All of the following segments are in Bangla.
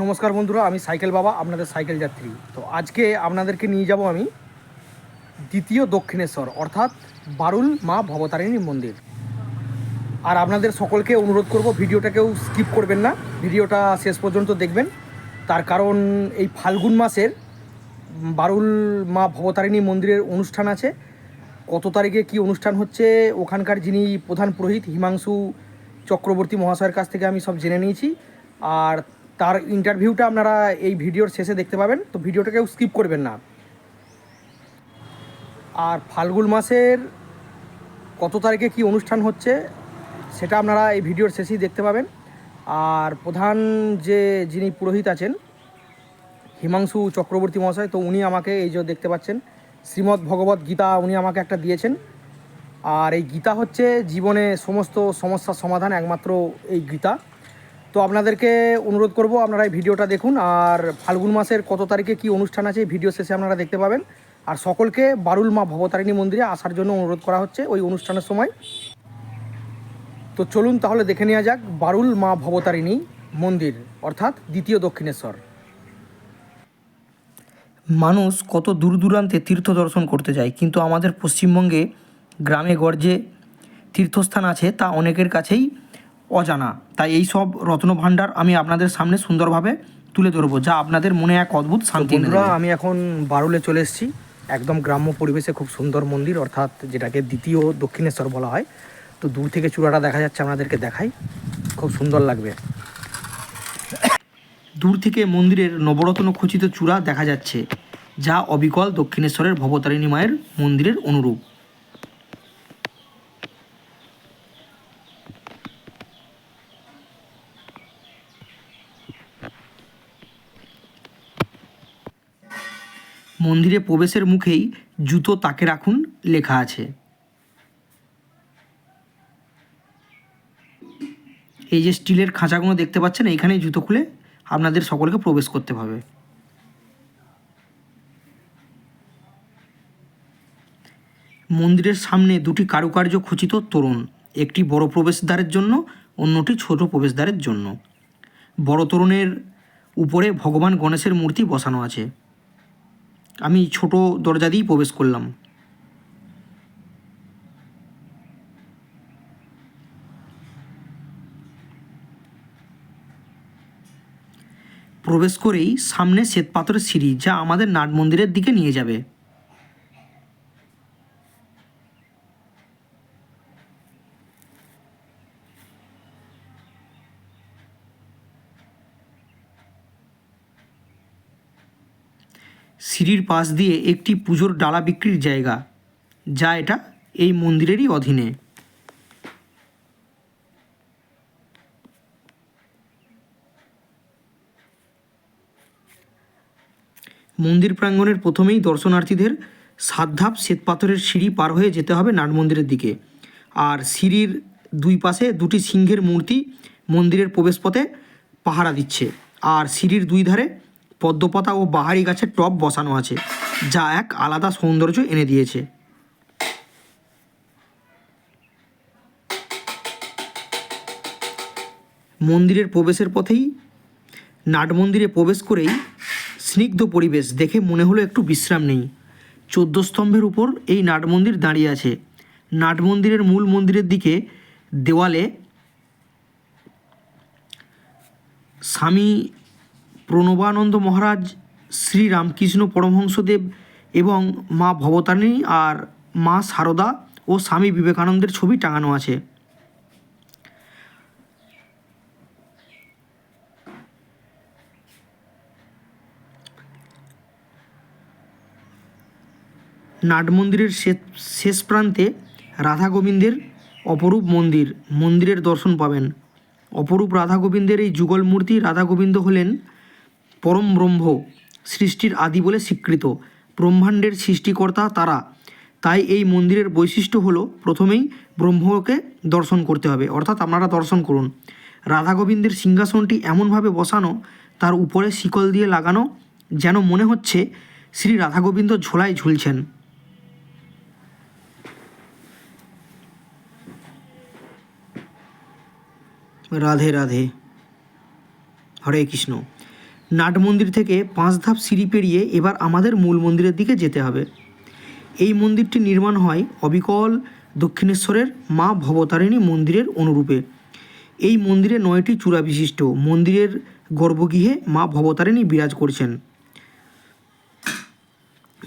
নমস্কার বন্ধুরা, আমি সাইকেল বাবা, আপনাদের সাইকেল যাত্রী। তো আজকে আপনাদেরকে নিয়ে যাব আমি দ্বিতীয় দক্ষিণেশ্বর, অর্থাৎ বারুল মা ভবতারিণী মন্দির। আর আপনাদের সকলকে অনুরোধ করব, ভিডিওটাকেও স্কিপ করবেন না, ভিডিওটা শেষ পর্যন্ত দেখবেন। তার কারণ এই ফাল্গুন মাসের বারুল মা ভবতারিণী মন্দিরের অনুষ্ঠান আছে। কত তারিখে কি অনুষ্ঠান হচ্ছে, ওখানকার যিনি প্রধান পুরোহিত হিমাংশু চক্রবর্তী মহাশয়ের কাছ থেকে আমি সব জেনে নিয়েছি। আর তার ইন্টারভিউটা আপনারা এই ভিডিওর শেষে দেখতে পাবেন, তো ভিডিওটাকেও স্কিপ করবেন না। আর ফাল্গুন মাসের কত তারিখে কি অনুষ্ঠান হচ্ছে, সেটা আপনারা এই ভিডিওর শেষেই দেখতে পাবেন। আর প্রধান যে যিনি পুরোহিত আছেন, হিমাংশু চক্রবর্তী মহাশয়, তো উনি আমাকে এই যে দেখতে পাচ্ছেন, শ্রীমদ্ ভগবত গীতা উনি আমাকে একটা দিয়েছেন। আর এই গীতা হচ্ছে জীবনে সমস্ত সমস্যার সমাধান একমাত্র এই গীতা। তো আপনাদেরকে অনুরোধ করব আপনারা এই ভিডিওটা দেখুন, আর ফাল্গুন মাসের কত তারিখে কি অনুষ্ঠান আছে ভিডিও শেষে আপনারা দেখতে পাবেন। আর সকলকে বারুল মা ভবতারিণী মন্দিরে আসার জন্য অনুরোধ করা হচ্ছে ওই অনুষ্ঠানের সময়। তো চলুন তাহলে দেখে নেওয়া যাক বারুল মা ভবতারিণী মন্দির, অর্থাৎ দ্বিতীয় দক্ষিণেশ্বর। মানুষ কত দূর দূরান্তে তীর্থ দর্শন করতে যায়, কিন্তু আমাদের পশ্চিমবঙ্গে গ্রামে গর্জে তীর্থস্থান আছে তা অনেকের কাছেই অজানা। তাই এই সব রত্নভাণ্ডার আমি আপনাদের সামনে সুন্দরভাবে তুলে ধরবো যা আপনাদের মনে এক অদ্ভুত শান্তি আমি এখন বারুলে চলে এসেছি। একদম গ্রাম্য পরিবেশে খুব সুন্দর মন্দির অর্থাৎ যেটাকে দ্বিতীয় দক্ষিণেশ্বর বলা হয়। তো দূর থেকে চূড়াটা দেখা যাচ্ছে আপনাদেরকে দেখাই। খুব সুন্দর লাগবে। দূর থেকে মন্দিরের নবরত্ন খচিত চূড়া দেখা যাচ্ছে যা অবিকল দক্ষিণেশ্বরের ভবতারিণী মায়ের মন্দিরের অনুরূপ। মন্দিরে প্রবেশের মুখেই জুতো তাকে রাখুন লেখা আছে। এই যে স্টিলের খাঁচাগুলো দেখতে পাচ্ছেন, এইখানেই জুতো খুলে আপনাদের সকলকে প্রবেশ করতে হবে। মন্দিরের সামনে দুটি কারুকার্য খচিত তোরণ, একটি বড় প্রবেশদ্বারের জন্য, অন্যটি ছোট প্রবেশদ্বারের জন্য। বড় তোরণের উপরে ভগবান গণেশের মূর্তি বসানো আছে। আমি ছোট দরজা দিয়েই প্রবেশ করলাম। প্রবেশ করেই সামনে শ্বেতপাথরের সিঁড়ি যা আমাদের নাট মন্দিরের দিকে নিয়ে যাবে। সিঁড়ির পাশ দিয়ে একটি পুজোর ডালা বিক্রির জায়গা, যা এটা এই মন্দিরেরই অধীনে। মন্দির প্রাঙ্গণের প্রথমেই দর্শনার্থীদের সাত ধাপ শ্বেতপাথরের সিঁড়ি পার হয়ে যেতে হবে নাট মন্দিরের দিকে। আর সিঁড়ির দুই পাশে দুটি সিংহের মূর্তি মন্দিরের প্রবেশপথে পাহারা দিচ্ছে। আর সিঁড়ির দুই ধারে পদ্মপাতা ও বাহারি গাছের টব বসানো আছে, যা এক আলাদা সৌন্দর্য এনে দিয়েছে। মন্দিরের প্রবেশের পথেই, নাট মন্দিরে প্রবেশ করেই স্নিগ্ধ পরিবেশ দেখে মনে হলো একটু বিশ্রাম নেই। চোদ্দ স্তম্ভের উপর এই নাট মন্দির দাঁড়িয়ে আছে। নাট মন্দিরের মূল মন্দিরের দিকে দেওয়ালে স্বামী প্রণবানন্দ মহারাজ, শ্রী রামকৃষ্ণ পরমহংসদেব এবং মা ভবতারিণী আর মা সারদা ও স্বামী বিবেকানন্দের ছবি টাঙানো আছে। নাট মন্দিরের শেষ প্রান্তে রাধা গোবিন্দের অপরূপ মন্দির, মন্দিরের দর্শন পাবেন। অপরূপ রাধা গোবিন্দের এই যুগল মূর্তি রাধা গোবিন্দ হলেন পরম ব্রহ্ম সৃষ্টির আদি বলে স্বীকৃত। ব্রহ্মাণ্ডের সৃষ্টিকর্তা তারা। তাই এই মন্দিরের বৈশিষ্ট্য হলো, প্রথমেই ব্রহ্মকে দর্শন করতে হবে, অর্থাৎ আপনারা দর্শন করুন। রাধা গোবিন্দের সিংহাসনটি এমনভাবে বসানো, তার উপরে শিকল দিয়ে লাগানো, যেন মনে হচ্ছে শ্রী রাধা গোবিন্দ ঝোলায় ঝুলছেন। রাধে রাধে। হরে কৃষ্ণ। নাট মন্দির থেকে পাঁচ ধাপ সিঁড়ি পেরিয়ে এবার আমাদের মূল মন্দিরের দিকে যেতে হবে। এই মন্দিরটি নির্মাণ হয় অবিকল দক্ষিণেশ্বরের মা ভবতারিণী মন্দিরের অনুরূপে। এই মন্দিরে নয়টি চূড়া বিশিষ্ট মন্দিরের গর্ভগৃহে মা ভবতারিণী বিরাজ করছেন।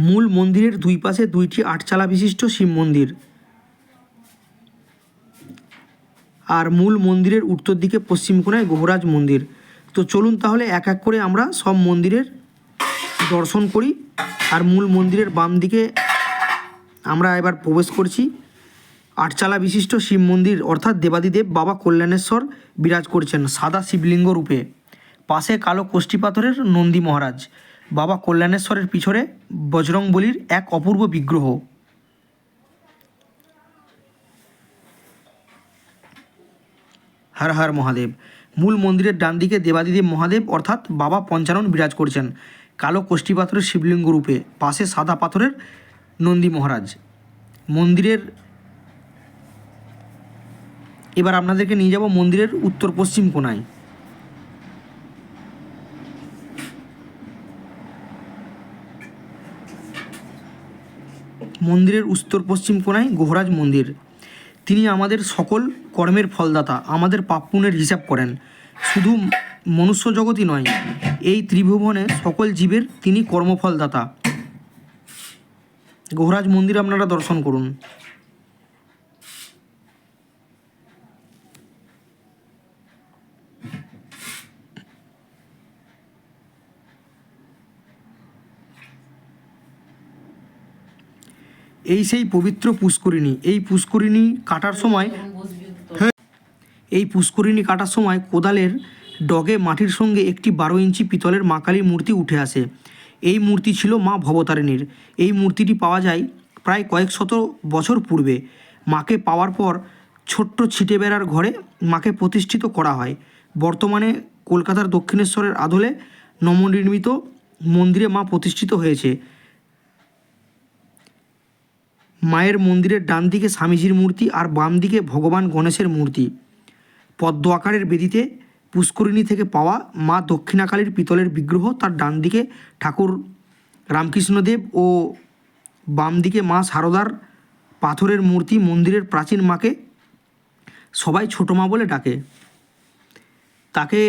মূল মন্দিরের দুই পাশে দুইটি আটচালা বিশিষ্ট শিব মন্দির। আর মূল মন্দিরের উত্তর দিকে পশ্চিম কোণায় গহরাজ মন্দির। তো চলুন তাহলে এক এক করে আমরা সব মন্দিরের দর্শন করি। আর মূল মন্দিরের বাম দিকে আমরা এবার প্রবেশ করছি। আটচালা বিশিষ্ট শিব মন্দির অর্থাৎ দেবাদিদেব বাবা কল্যাণেশ্বর বিরাজ করছেন সাদা শিবলিঙ্গ রূপে। পাশে কালো কোষ্ঠী পাথরের নন্দী মহারাজ। বাবা কল্যাণেশ্বরের পিছনে বজরং বলির এক অপূর্ব বিগ্রহ। হর হর মহাদেব। মূল মন্দিরের ডান দিকে দেবাদিদেব মহাদেব অর্থাৎ বাবা পঞ্চানন বিরাজ করছেন কালো কোষ্ঠী পাথরের শিবলিঙ্গ রূপে, পাশে সাদা পাথরের নন্দী মহারাজ। মন্দিরের এবার আপনাদেরকে নিয়ে যাব মন্দিরের উত্তর পশ্চিম কোণায়। মন্দিরের উত্তর পশ্চিম কোণায় গোহরাজ মন্দির। তিনি আমাদের সকল কর্মের ফলদাতা, আমাদের পাপ পুণ্যের হিসাব করেন। শুধু মনুষ্য জগতই নয়, এই ত্রিভুবনে সকল জীবের তিনি কর্মফলদাতা। গোহরাজ মন্দির আপনারা দর্শন করুন। এই সেই পবিত্র পুষ্করিণী, এই পুষ্করিণী কাটার সময় এই পুষ্করিণী কাটার সময় কোদালের ডগে মাটির সঙ্গে একটি বারো ইঞ্চি পিতলের মা কালীর মূর্তি উঠে আসে। এই মূর্তি ছিল মা ভবতারিণীর। এই মূর্তিটি পাওয়া যায় প্রায় কয়েক শত বছর পূর্বে। মাকে পাওয়ার পর ছোট্ট ছিটে বেড়ার ঘরে মাকে প্রতিষ্ঠিত করা হয়। বর্তমানে কলকাতার দক্ষিণেশ্বরের আদলে নবনির্মিত মন্দিরে মা প্রতিষ্ঠিত হয়েছে। মায়ের মন্দিরের ডান দিকে স্বামীজির মূর্তি আর বাম দিকে ভগবান গণেশের মূর্তি। পদ্ম আকারের বেদিতে পুষ্করিণী থেকে পাওয়া মা দক্ষিণাকালীর পিতলের বিগ্রহ তার ডান দিকে ঠাকুর রামকৃষ্ণদেব ও বাম দিকে মা সারদার পাথরের মূর্তি মন্দিরের প্রাচীন মাকে সবাই ছোটো মা বলে ডাকে। তাকে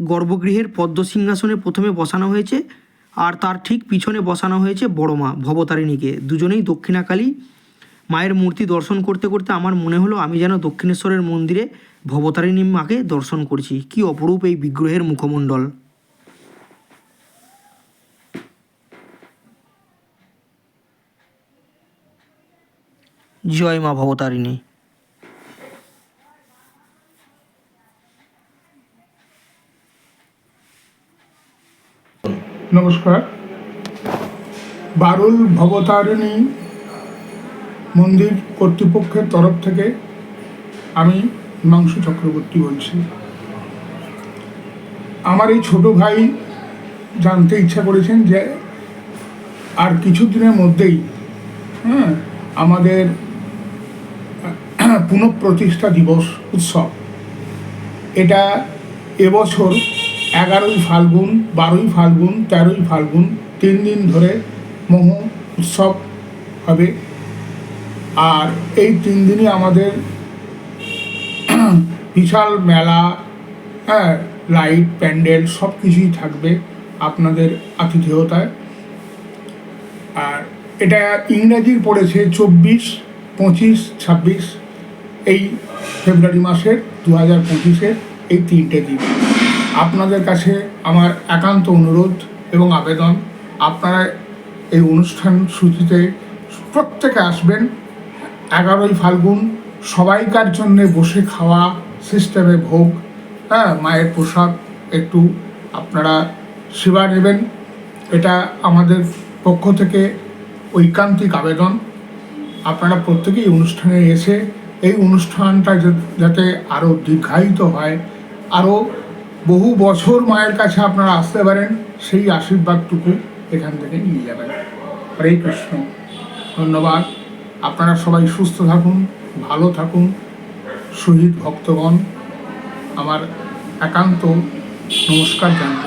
গর্ভগৃহের পদ্ম সিংহাসনে প্রথমে বসানো হয়েছে। আর তার ঠিক পিছনে বসানো হয়েছে বড় মা, ভবতারিণীকে। দুজনেই দক্ষিণাকালী। মায়ের মূর্তি দর্শন করতে করতে আমার মনে হলো আমি যেন দক্ষিণেশ্বরের মন্দিরে ভবতারিণী মাকে দর্শন করছি। কি অপরূপ এই বিগ্রহের মুখমণ্ডল। জয় মা ভবতারিণী। নমস্কার। বারুল ভবতারিণী মন্দির কর্তৃপক্ষের তরফ থেকে আমি হিমাংশু চক্রবর্তী বলছি। আমার এই ছোট ভাই জানতে ইচ্ছা করেছেন যে আর কিছু দিনের মধ্যেই হ্যাঁ আমাদের পুনঃপ্রতিষ্ঠা দিবস উৎসব। এটা এবছর এগারোই ফাল্গুন, বারোই ফাল্গুন, তেরোই ফাল্গুন, তিন দিন ধরে মোহ উৎসব হবে। আর এই তিন দিনই আমাদের বিশাল মেলা হ্যাঁ লাইট, প্যান্ডেল সব কিছুই থাকবে আপনাদের আতিথেয়তায়। আর এটা ইংরাজির পড়েছে চব্বিশ, পঁচিশ, ছাব্বিশ, এই ফেব্রুয়ারি মাসের দু হাজার পঁচিশের এই তিনটে দিন। আপনাদের কাছে আমার একান্ত অনুরোধ এবং আবেদন। আপনারা এই অনুষ্ঠান সূচিতে প্রত্যেকে আসবেন। এগারোই ফাল্গুন, সবাইকার জন্য বসে খাওয়া সিস্টেমে ভোগ হ্যাঁ মায়ের প্রসাদ, একটু আপনারা সেবা নেবেন। এটা আমাদের পক্ষ থেকে ঐকান্তিক আবেদন। আপনারা প্রত্যেকেই অনুষ্ঠানে এসে এই অনুষ্ঠানটা যাতে আরও দীর্ঘায়িত হয় আরও বহু বছর মায়ের কাছে আপনারা আসতে পারেন, সেই আশীর্বাদটুকু এখান থেকে নিয়ে যাবেন। হরে কৃষ্ণ, ধন্যবাদ। আপনারা সবাই সুস্থ থাকুন, ভালো থাকুন। শহীদ ভক্তগণ, আমার একান্ত নমস্কার জানাই।